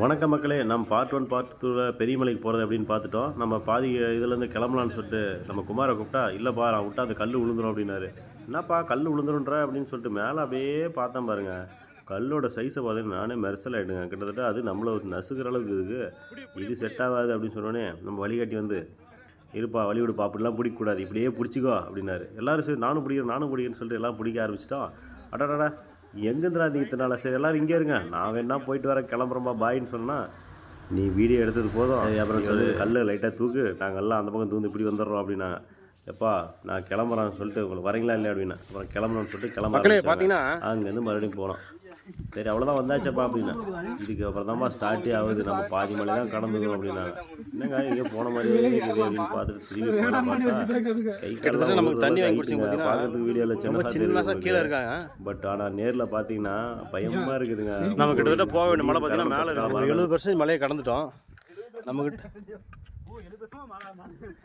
வணக்கம் மக்களே நம்ம பார்ட் ஒன் பார்ட் டூவில் பெரியமலைக்கு போகிறது அப்படின்னு பார்த்துட்டோம். நம்ம பாதி இதுலேருந்து கிளம்பலான்னு சொல்லிட்டு நம்ம குமாரை கூப்பிட்டா இல்லைப்பா நான் விட்டா அந்த கல் விழுந்துரும் அப்படின்னாரு. என்னப்பா கல் விழுந்துருன்ற அப்படின்னு சொல்லிட்டு மேலே அப்படியே பார்த்தேன் பாருங்க. கல்லோட சைஸை பார்த்தீங்கன்னா நானே மெர்சல் ஆகிடுங்க கிட்டத்தட்ட அது நம்மளை ஒரு நசுக்கிற அளவுக்கு இருக்குது இது செட் ஆகாது அப்படின்னு சொன்னோடனே நம்ம வழிகாட்டி வந்து இருப்பா வழி விடுப்பா அப்படிலாம் பிடிக்கக்கூடாது. இப்படியே பிடிச்சிக்கோ அப்படின்னாரு. எல்லாரும் சரி நானும் பிடிக்கிறேன் நானும் பிடிக்கிறேன்னு சொல்லிட்டு எல்லாம் பிடிக்க ஆரம்பிச்சிட்டோம். அடாடாடா. எங்கேருந்துடா நீ இத்தனால சரி எல்லாரும் இங்கே இருங்க. நான் வேணா போயிட்டு வரேன். கிளம்புறேன்பா. பாயின்னு சொன்னா நீ வீடியோ எடுத்தது போதும். அப்புறம் சொல்லி. கல்லை லைட்டாக தூக்கு. நாங்கள் எல்லாம் அந்த பக்கம் தூந்து இப்படி வந்துடுறோம் அப்படின்னாங்க எப்பா நான் கிளம்புறேன்னு சொல்லிட்டு உங்களுக்கு வரீங்களா இல்லையா அப்படின்னா அப்புறம் கிளம்பணும்னு சொல்லிட்டு கிளம்ப. பார்த்தீங்கன்னா அங்கேருந்து மறுபடியும் போனோம் சரி அவ்வளோதான் வந்தாச்சப்பா அப்படின்னா. இதுக்கு அப்புறம் தான்ப்பா ஸ்டார்ட்டே ஆகுது. நம்ம பாதி மலை தான் கடந்துக்கணும் அப்படின்னாங்க என்னங்க எங்கே போன மாதிரியே இருக்குது அப்படின்னு பார்த்துட்டு திரும்பி போன பார்த்தா கை கிட்டத்தட்ட நமக்கு தண்ணி வாங்கி குடிச்சிங்க பார்க்கறதுக்கு வீடியோவில் ரொம்ப சின்னதாக கீழே இருக்காங்க. பட் ஆனால் நேரில் பார்த்தீங்கன்னா பயமா இருக்குதுங்க. நம்ம கிட்டத்தட்ட போக வேண்டிய மலை பார்த்தீங்கன்னா மேலே இருக்கு. எழுபது பர்சன்டேஜ் மலையை கடந்துட்டோம். நம்மக்கிட்ட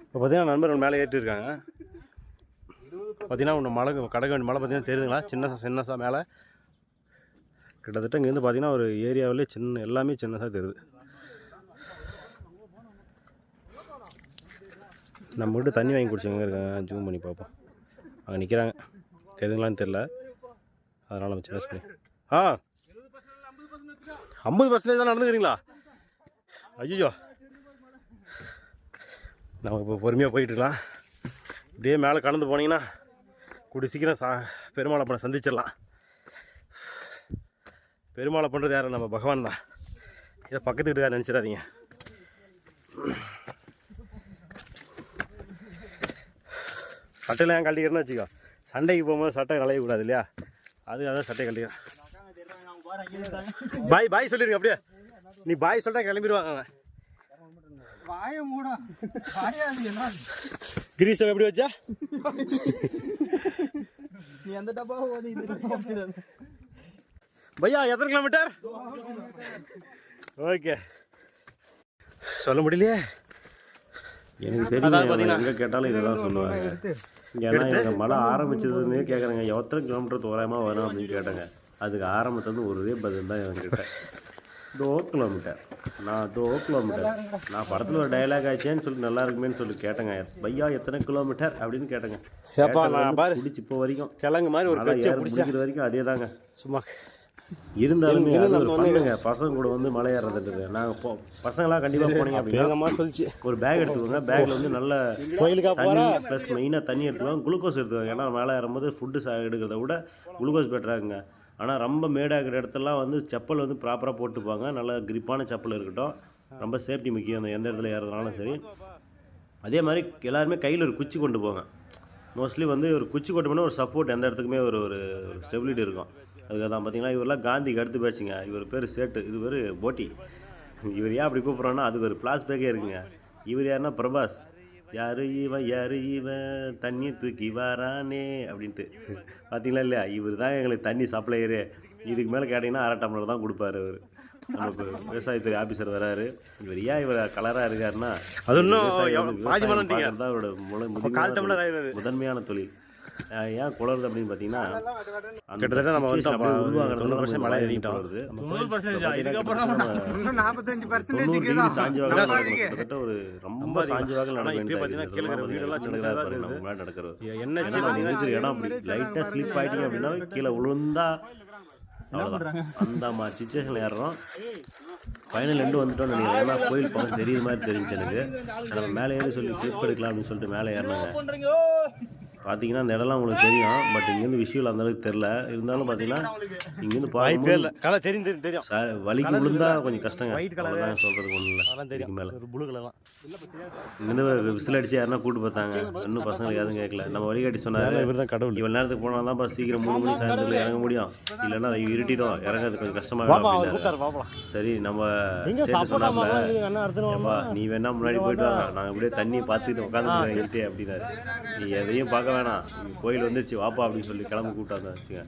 இப்போ பார்த்தீங்கன்னா நண்பர்கள் மேலே ஏற்றி இருக்காங்க. பார்த்தீங்கன்னா ஒன்று மலை கடக்க வேண்டிய மலை பார்த்தீங்கன்னா தெரியுதுங்களா? சின்ன சின்னசா மேலே. கிட்டத்தட்ட இங்கேருந்து பார்த்தீங்கன்னா ஒரு ஏரியாவிலே சின்ன எல்லாமே சின்னதாக தெரியுது. நம்ம வீட்டு தண்ணி வாங்கி குடிச்சவங்க இருக்காங்க? ஜூம் பண்ணி பார்ப்போம். அங்கே நிற்கிறாங்க தெரியுதுங்களான்னு தெரில அதனால் நம்ம சின்ன பண்ணி ஆ! ஐம்பது பர்சன்டேஜ் தான் நடந்துக்கிறீங்களா? ஐயோ நம்ம இப்போ பொறுமையாக போயிட்டு இதே மேலே கடந்து போனீங்கன்னா கூடி சீக்கிரம் சா பெருமாளை பண்ண சந்திச்சிடலாம். பெருமாளை பண்ணுறது யாரும் நம்ம பகவான் தான். இதை பக்கத்து வீட்டுக்கார நினச்சிடாதீங்க. சட்டையில் ஏன் கழட்டிக்கிறேன்னு வச்சுக்கோ. சண்டைக்கு போகும்போது சட்டை களைய கூடாது இல்லையா? அதுக்காக தான் சட்டை கழட்டிக்கிறேன். பாய் பாய் சொல்லிருங்க அப்படியே. நீ பாய் சொல்லிட்டா கிளம்பிடுவாங்க அவன். எப்படி வச்சா? நீ எந்த டப்பா பையா எத்தனை கிலோமீட்டர் ஓகே சொல்ல முடியலையே? எனக்கு தெரியும் எங்கே கேட்டாலும் இதெல்லாம் சொல்லுவாங்க ஏன்னா எங்கள் மழை ஆரம்பிச்சதுன்னே கேட்குறாங்க எத்தனை கிலோமீட்டர் தோராயமாக வரும் அப்படின்னு கேட்டாங்க. அதுக்கு ஆரம்பத்துலேருந்து ஒரே பதில் தான் என்கிட்ட. தோ கிலோமீட்டர் நான் தோ கிலோமீட்டர் நான் படத்தில் ஒரு டயலாக் ஆச்சேன்னு சொல்லி நல்லா இருக்குமேன்னு சொல்லி கேட்டேங்க. பையா எத்தனை கிலோமீட்டர் அப்படின்னு கேட்டேங்க. ஏப்பா, நான் பாரு. பிடிச்சி இப்போ வரைக்கும். கிழங்கு மாதிரி ஒரு மழை கட்சியை ஏற பிடிச்சா. முடிக்கிற வரைக்கும் அதே தாங்க சும்மா இருந்தாலுமே பண்ணுங்க பசங்க கூட வந்து மலை ஏறதுன்றது நாங்கள் போ பசங்களாம் கண்டிப்பாக போனீங்க அப்படின்னா சொல்லிச்சு. ஒரு பேக் எடுத்துக்கோங்க. பேக்கில் வந்து நல்ல கோயிலுக்கா தண்ணி ப்ளஸ் மெயினாக தண்ணி எடுத்துக்கோங்க குளுக்கோஸ் எடுத்துக்கோங்க ஏன்னா மேலே ஏறும்போது ஃபுட்டு எடுக்கிறத விட குளுக்கோஸ் பெட்டராகுங்க ஆனால் ரொம்ப மேடாகிற இடத்துலலாம் வந்து செப்பல் வந்து ப்ராப்பராக போட்டுப்பாங்க. நல்ல கிரிப்பான செப்பல் இருக்கட்டும். ரொம்ப சேஃப்டி முக்கியம். அந்த எந்த இடத்துல ஏறதுனாலும் சரி. அதே மாதிரி எல்லாருமே கையில் ஒரு குச்சி கொண்டு போங்க. மோஸ்ட்லி வந்து ஒரு குச்சி கொண்டு போனால் ஒரு சப்போர்ட் எந்த இடத்துக்குமே ஒரு ஒரு ஸ்டெபிலிட்டி இருக்கும். அதுக்காக தான் பார்த்தீங்கன்னா இவரெல்லாம் காந்திக்கு அடுத்து பேச்சுங்க இவர் பேர் சேட்டு இது பேர் போட்டி. இவர் ஏன் அப்படி கூப்பிட்றோன்னா அதுக்கு ஒரு ஃப்ளாஷ் பேக்கே இருக்குங்க. இவர் யாருன்னா பிரபாஸ். யாரு இவன் யாரு இவன்? தண்ணி தூக்கி வரானே அப்படின்ட்டு. பார்த்தீங்களா இல்லையா? இவர் தான் எங்களுக்கு தண்ணி சப்ளையரு இதுக்கு மேலே கேட்டிங்கன்னா அரை டம்ளர் தான் கொடுப்பாரு அவர். நமக்கு விவசாயத்துறை ஆஃபீஸர் வராரு. இவர் ஏன் இவர் கலராக இருக்காருன்னா அது இன்னும் தான் அவரோட முதன்மையான தொழில். ஏன் குளருது அப்படின்னு பார்த்தீங்கன்னா கிட்டத்தட்ட நம்ம வந்து உருவாகுறதுல தொண்ணூறு மழை ஏறிட்டோம். பர்சன்டேஜ் இதுக்கப்புறம் நாற்பத்தஞ்சு பர்சன்டேஜ் சாஞ்சு. கிட்டத்தட்ட ஒரு ரொம்ப சாஞ்சு நடக்க பார்த்தீங்கன்னா. கீழே வீடெல்லாம். நம்ம நடக்கிறது. என்ன இடம் அப்படி லைட்டாக ஸ்லிப் ஆகிட்டீங்க அப்படின்னா கீழே விழுந்தா அவ்வளோதான் அந்த மாதிரி சுச்சுவேஷனில் ஏறுறோம். ஃபைனல் எண்டு வந்துட்டோம்னு நினைக்கிறேன். ஏன்னா கோயில் பக்கம் தெரியுற மாதிரி தெரிஞ்சு எனக்கு. நம்ம மேலே ஏறி சொல்லி கிளிப் எடுக்கலாம் அப்படின்னு சொல்லிட்டு மேலே ஏறினாங்க. பார்த்தீங்கன்னா அந்த இடம்லாம் உங்களுக்கு தெரியும். பட் இங்கேருந்து விஷுவல் அந்த அளவுக்கு தெரில இருந்தாலும் பார்த்தீங்கன்னா இங்கேருந்து வாய்ப்பே பார்க்கும்போது இல்லை. கலர் தெரியும் தெரியும் தெரியும். சார் வலிக்கு விழுந்தா கொஞ்சம் கஷ்டங்க. அவ்வளோதான் சொல்கிறதுக்கு ஒன்றும் இல்லை. தெரியும். மேலே. ஒரு ப்ளூ கலர்லாம் இங்கேருந்து விசில் அடிச்சு யாருன்னா கூட்டு பார்த்தாங்க இன்னும் பசங்களுக்கு எதுவும் கேட்கல. நம்ம வழிகாட்டி சொன்னாரு. இவர் தான் கடவுள். இவ்வளோ நேரத்துக்கு போனால் தான்ப்பா சீக்கிரம் மூணு மணி சாயந்தரத்தில் இறங்க முடியும். இல்லைன்னா இருட்டிடும். இறங்கிறது கொஞ்சம் கஷ்டமாக சரி நம்ம ஏப்பா நீ வேணா முன்னாடி போயிட்டு வாங்க. நாங்கள் அப்படியே தண்ணியை பார்த்துட்டு உட்காந்து அப்படின்னாரு. நீ எதையும் பார்க்க வேணாம். கோயில் வந்துருச்சு வாப்பா அப்படின்னு சொல்லி கிளம்பி கூட்டாங்க வச்சுங்க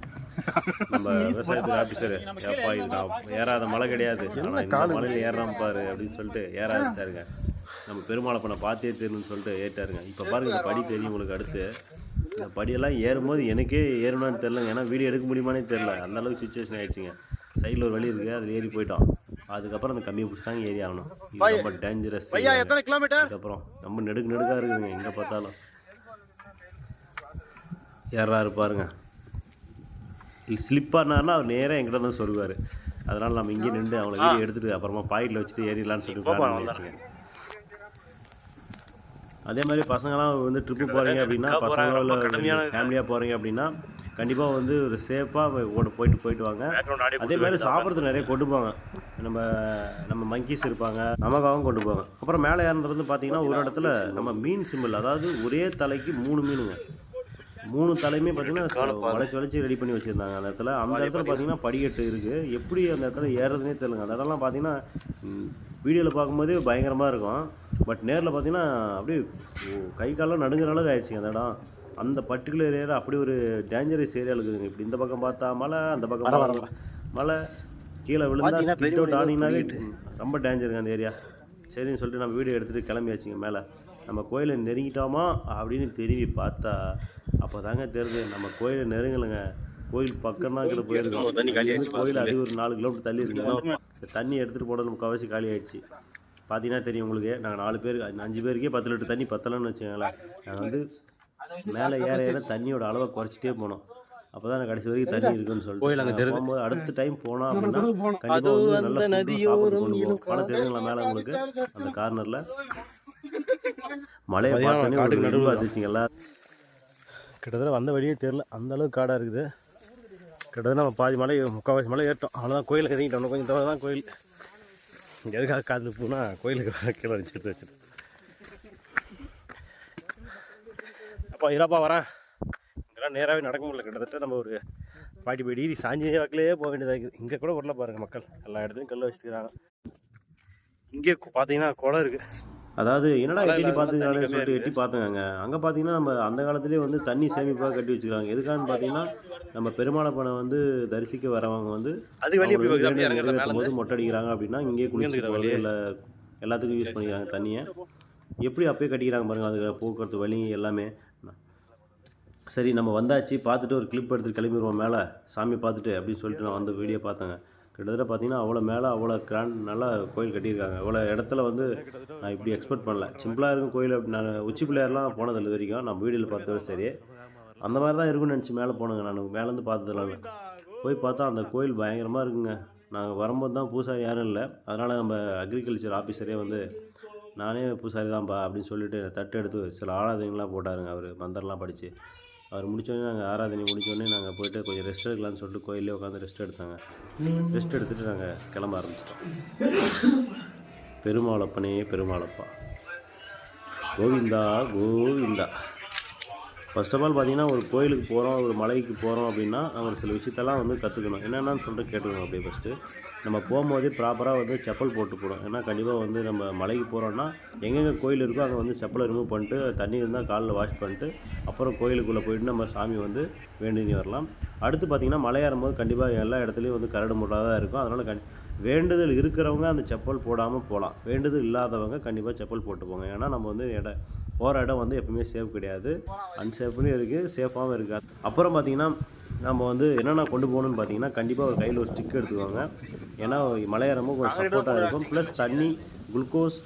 நம்ம விவசாயத்துறை ஆஃபீஸர் ஏப்பா இது நான் ஏறாத மலை கிடையாது. ஆனால் இந்த மலையில் ஏறாம பாரு அப்படின்னு சொல்லிட்டு ஏற ஆரம்பிச்சாருங்க. நம்ம பெருமாளை பண்ண பார்த்தே தெரியணும்னு சொல்லிட்டு ஏற்றாருங்க இப்போ பாருங்க இந்த படி தெரியும் உங்களுக்கு அடுத்து. இந்த படியெல்லாம் ஏறும்போது எனக்கே ஏறணும்னு தெரிலங்க ஏன்னா வீடியோ எடுக்க முடியுமானே தெரில அந்த அளவுக்கு சுச்சுவேஷன் ஆயிடுச்சுங்க. சைடில் ஒரு வழி இருக்குது அதில் ஏறி போயிட்டோம். அதுக்கப்புறம் அந்த கம்பியை பிடிச்சி தாங்க ஏறி ஆகணும். ரொம்ப டேஞ்சரஸ் எத்தனை கிலோமீட்டர் அதுக்கப்புறம் ரொம்ப நெடுக்கு நெடுக்காக இருக்குதுங்க எங்கே பார்த்தாலும். ஏறாரு பாருங்க ஸ்லிப்பானார்னா அவர் நேராக எங்கிட்ட வந்து சொல்லுவார். அதனால் நம்ம இங்கே நின்று அவங்கள வீடியோ எடுத்துட்டு அப்புறமா பாக்கெட்டில் வச்சுட்டு ஏறிடலான்னு சொல்லிட்டு வச்சுங்க அதே மாதிரி பசங்களாம் வந்து ட்ரிப்பு போகிறீங்க அப்படின்னா பசங்களோட ஃபேமிலியாக போகிறீங்க அப்படின்னா கண்டிப்பாக வந்து ஒரு சேஃபாக ஓட போயிட்டு போயிட்டு வாங்க. அதே மாதிரி சாப்பிட்றது நிறைய கொண்டு போவாங்க நம்ம நம்ம மங்கீஸ் இருப்பாங்க நமக்காகவும் கொண்டு போவாங்க அப்புறம் மேலே ஏறுறது பார்த்தீங்கன்னா ஒரு இடத்துல நம்ம மீன் சிம்பிள் அதாவது ஒரே தலைக்கு மூணு மீனுங்க. மூணு தலையுமே பார்த்தீங்கன்னா வளைச்சி வளைச்சி ரெடி பண்ணி வச்சுருந்தாங்க. அந்த இடத்துல அந்த இடத்துல பார்த்தீங்கன்னா படிக்கட்டு இருக்குது எப்படி அந்த இடத்துல ஏறுறதுனே தெரியலங்க. அந்த இடம்லாம் பார்த்தீங்கன்னா வீடியோவில் பார்க்கும்போதே பயங்கரமாக இருக்கும். பட் நேரில் பார்த்தீங்கன்னா அப்படியே கை காலம் நடுங்குற அளவுக்கு ஆயிடுச்சுங்க அந்த இடம். அந்த பர்டிகுலர் ஏரியா அப்படி ஒரு டேஞ்சரஸ் ஏரியா இருக்குதுங்க. இப்படி இந்த பக்கம் பார்த்தா மலை அந்த பக்கம் பார்த்தா மலை கீழே விழுந்தா அவுட் ரொம்ப டேஞ்சருங்க அந்த ஏரியா சரின்னு சொல்லிட்டு நம்ம வீடியோ எடுத்துகிட்டு கிளம்பியாச்சுங்க மேலே. நம்ம கோயிலை நெருங்கிட்டோமா அப்படின்னு திரும்பி பார்த்தா அப்போ தாங்க தெரியுது நம்ம கோயிலை நெருங்கலைங்க. கோயில் பக்கம் தான் கிட்ட போயிருக்கோம் கோயில். அது ஒரு நாலு கிலோமீட்டர் தள்ளி இருக்குங்க. சரி, தண்ணி எடுத்துகிட்டு போனது முக்கால்வாசி காலி ஆயிடுச்சு. பார்த்தீங்கன்னா தெரியும் உங்களுக்கு நாங்கள் நாலு பேர் அஞ்சு பேருக்கே பத்து லிட்டர் தண்ணி பத்தலன்னு வச்சுக்கோங்களேன். நாங்கள் வந்து மேலே ஏற ஏற தண்ணியோட அளவை குறைச்சிட்டே போனோம். அப்போ தான் கடைசி வரைக்கும் தண்ணி இருக்குன்னு சொல்லிட்டு. நாங்க போகும்போது அடுத்த டைம் போனோம் அப்படின்னா கண்டிப்பாக வந்து நல்ல பணம் தெரியுங்களா மேலே உங்களுக்கு? அந்த கார்னரில் மலையை பார்த்தோன்னே காட்டுக்கு நடுவில் வந்துச்சுங்களா கிட்டத்தட்ட வந்த வழியே தெரில அந்த அளவுக்கு காடாக இருக்குது. கிட்டத்தட்ட நம்ம பாதி மலை முக்கால்வாசி மலை ஏறிட்டோம் அவ்வளோதான் கோயிலுக்கு இன்னும் கொஞ்சம் தவிர தான் கோயில். இங்கே எதுக்காக காத்து போனால் கோயிலுக்கு வர கீழே வச்சு எடுத்து வச்சுட்டு. அப்பா இருப்பா வரேன். இங்கெல்லாம் நேராகவே நடக்க முடியல. கிட்டத்தட்ட நம்ம ஒரு ஃபார்ட்டி ஃபைவ் டிகிரி சாஞ்சி வாக்கிலேயே போக வேண்டியதாக இருக்குது. இங்கே கூட வரல பாருங்கள் மக்கள். எல்லா இடத்துலையும் கல் வச்சுக்கிறாங்க இங்கே பார்த்தீங்கன்னா குளம் இருக்குது அதாவது என்னடா எட்டி பார்த்துக்கிறாங்கன்னு சொல்லிட்டு எட்டி பார்த்தோங்க அங்கே பார்த்தீங்கன்னா நம்ம அந்த காலத்திலே வந்து தண்ணி சேமிப்பாக கட்டி வச்சுக்கிறாங்க. எதுக்கான்னு பார்த்தீங்கன்னா நம்ம பெருமாளப்பனை வந்து தரிசிக்க வரவங்க வந்து போது மொட்டை அடிக்கிறாங்க அப்படின்னா இங்கேயே குளிச்சுக்கிறாங்க இல்லை. எல்லாத்துக்கும் யூஸ் பண்ணிக்கிறாங்க தண்ணியை. எப்படி அப்பயே கட்டிக்கிறாங்க பாருங்க அதுக்கு போக்குவரத்து வழி எல்லாமே. சரி நம்ம வந்தாச்சு பார்த்துட்டு ஒரு கிளிப் எடுத்து கிளம்பிடுவோம் மேலே. சாமி பார்த்துட்டு அப்படின்னு சொல்லிட்டு நான் வந்து வீடியோ பார்த்தேங்க கிட்டத்தட்ட பார்த்தீங்கன்னா அவ்வளோ மேலே அவ்வளோ கிராண்ட் நல்லா கோயில் கட்டியிருக்காங்க. அவ்வளோ இடத்துல வந்து நான் இப்படி எக்ஸ்பெக்ட் பண்ணல. சிம்பிளாக இருக்கும் கோயில் அப்படி நான் உச்சி பிள்ளையார்லாம் போனது இல்லை வரைக்கும். நான் வீடியோவில் பார்த்ததும் சரி. அந்த மாதிரி தான் இருக்கும்னு நினச்சி மேலே போனேங்க நான். மேலேருந்து பார்த்ததுலாம் போய் பார்த்தா அந்த கோயில் பயங்கரமாக இருக்குங்க. நாங்கள் வரும்போது தான் பூசாரி யாரும் இல்லை. அதனால் நம்ம அக்ரிகல்ச்சர் ஆஃபீஸரே வந்து நானே பூசாரி தான்ப்பா அப்படின்னு சொல்லிட்டு தட்டு எடுத்து சில ஆராதனைகள்லாம் போட்டாருங்க அவர் மந்திரம்லாம் படித்து அவர் முடித்தோடனே நாங்கள் ஆராதனை முடித்தோடனே நாங்கள் போயிட்டு கொஞ்சம் ரெஸ்ட் எடுக்கலாம்னு சொல்லிட்டு கோயிலே உட்காந்து ரெஸ்ட் எடுத்தாங்க. ரெஸ்ட் எடுத்துகிட்டு நாங்கள் கிளம்ப ஆரம்பிச்சிட்டோம். பெருமாளப்பனே பெருமாளப்பா. Govinda Govinda. First of all பார்த்தீங்கன்னா ஒரு கோயிலுக்கு போகிறோம் ஒரு மலைக்கு போகிறோம் அப்படின்னா நம்ம ஒரு சில விஷயத்தெல்லாம் வந்து கற்றுக்கணும் என்னென்னு சொல்லிட்டு கேட்டுக்கணும் அப்படியே ஃபஸ்ட்டு நம்ம போகும்போதே ப்ராப்பராக வந்து செப்பல் போட்டு போகணும் ஏன்னா கண்டிப்பாக வந்து நம்ம மலைக்கு போகிறோன்னா எங்கெங்கே கோயில் இருக்கோ அங்கே வந்து செப்பலை ரிமூவ் பண்ணிட்டு தண்ணி இருந்தால் காலில் வாஷ் பண்ணிட்டு அப்புறம் கோயிலுக்குள்ளே போயிட்டு நம்ம சாமி வந்து வேண்டி வரலாம். அடுத்து பார்த்திங்கன்னா மலையாறும் போது கண்டிப்பாக எல்லா இடத்துலையும் வந்து கரடு முட்டாக தான் இருக்கும். அதனால் கண் வேண்டுதல் இருக்கிறவங்க அந்த செப்பல் போடாமல் போகலாம் வேண்டுதல் இல்லாதவங்க கண்டிப்பாக செப்பல் போட்டு போங்க. ஏன்னா நம்ம வந்து இடம் போகிற இடம் வந்து எப்பவுமே சேஃப் கிடையாது. அன்சேஃப்னு இருக்குது சேஃபாகவும் இருக்காது. அப்புறம் பார்த்திங்கன்னா நம்ம வந்து என்னென்ன கொண்டு போகணும்னு பார்த்தீங்கன்னா கண்டிப்பாக ஒரு கையில் ஒரு ஸ்டிக் எடுத்துக்கோங்க. ஏன்னா மலையேறமும் கொஞ்சம் சப்போர்ட்டாக இருக்கும். ப்ளஸ் தண்ணி குளுக்கோஸ்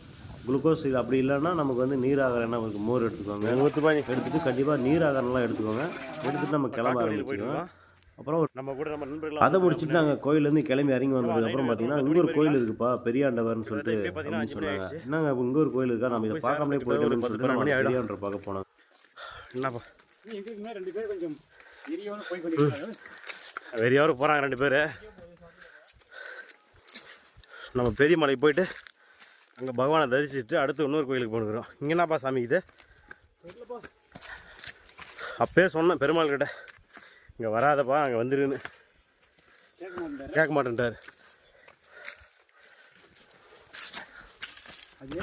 குளுக்கோஸ் இது அப்படி இல்லைன்னா நமக்கு வந்து நீராகாரம் நமக்கு மோர் எடுத்துக்கோங்க. எடுத்துகிட்டு கண்டிப்பாக நீராகாரம்லாம் எடுத்துக்கோங்க. எடுத்துகிட்டு நம்ம கிளம்ப ஆரம்பிச்சுக்கோங்க அப்புறம் நம்ம கூட நம்ம நண்பர்கள் அதை முடிச்சுட்டு நாங்கள் கோயிலேருந்து கிளம்பி இறங்கி வந்ததுக்கு அப்புறம் பார்த்தீங்கன்னா இங்கே ஒரு கோயில் இருக்குப்பா பெரியாண்டவர்னு சொல்லிட்டு அப்படின்னு சொன்னாங்க. என்னங்க இங்கே ஒரு கோயில் இருக்கா? நம்ம இதை பார்க்காமலே போயிட்டு சொல்லிட்டு நம்ம பெரியாண்டவர் பார்க்க போனோம். என்னப்பா? ரெண்டு பேரும் கொஞ்சம் போய் வெறியாவது போகிறாங்க ரெண்டு பேர். நம்ம பெரிய மலைக்கு போயிட்டு அங்கே பகவானை தரிசிச்சுட்டு அடுத்து இன்னொரு கோயிலுக்கு போனுக்கிறோம் இங்கே என்னப்பா சாமி இது? அப்பயே சொன்னேன் பெருமாள் கிட்ட இங்கே வராதப்பா அங்கே வந்துருன்னு. கேட்க கேட்க மாட்டேன்ட்டார். அது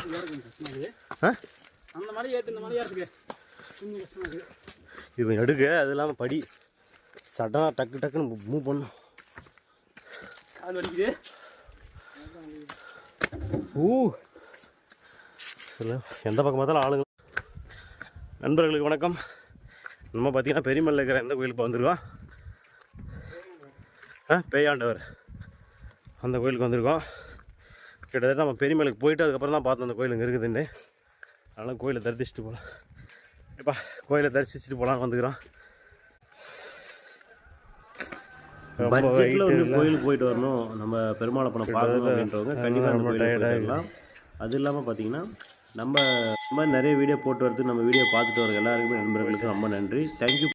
இது எடுக்க அது இல்லாமல் படி. சடனாக டக்கு டக்குன்னு மூவ் பண்ணும் அது வலிக்குது. ஊ. இல்லை எந்த பக்கம் பார்த்தாலும் ஆளுங்க. நண்பர்களுக்கு வணக்கம். நம்ம பார்த்தீங்கன்னா பெரியமல்ல இருக்கிற எந்த கோயிலுக்கு வந்திருக்கோம்? ஆ பேயாண்டவர். அந்த கோயிலுக்கு வந்திருக்கோம். கிட்டத்தட்ட நம்ம பெரியமலைக்கு போயிட்டு அதுக்கப்புறம் தான் பார்த்தோம் அந்த கோயில் இங்கே இருக்குதுன்னு. அதனால் கோயிலை தரிசிச்சுட்டு போகலாம் இப்போ கோயிலை தரிசிச்சுட்டு போகலாம் வந்துக்கிறோம் ரொம்ப பட்ஜெட்டில் வந்து. கோயிலுக்கு போயிட்டு வரணும். நம்ம பெருமாளை பணம் பார்க்கணும் அப்படின்றவங்க கண்டிப்பாக அந்த கோயிலுக்கு வரலாம். அது இல்லாமல் பார்த்தீங்கன்னா நம்ம இந்த மாதிரி நிறைய வீடியோ போட்டு வரதுக்கு நம்ம வீடியோ பார்த்துட்டு வர எல்லாருக்குமே நண்பர்களுக்கு ரொம்ப நன்றி. தேங்க்யூ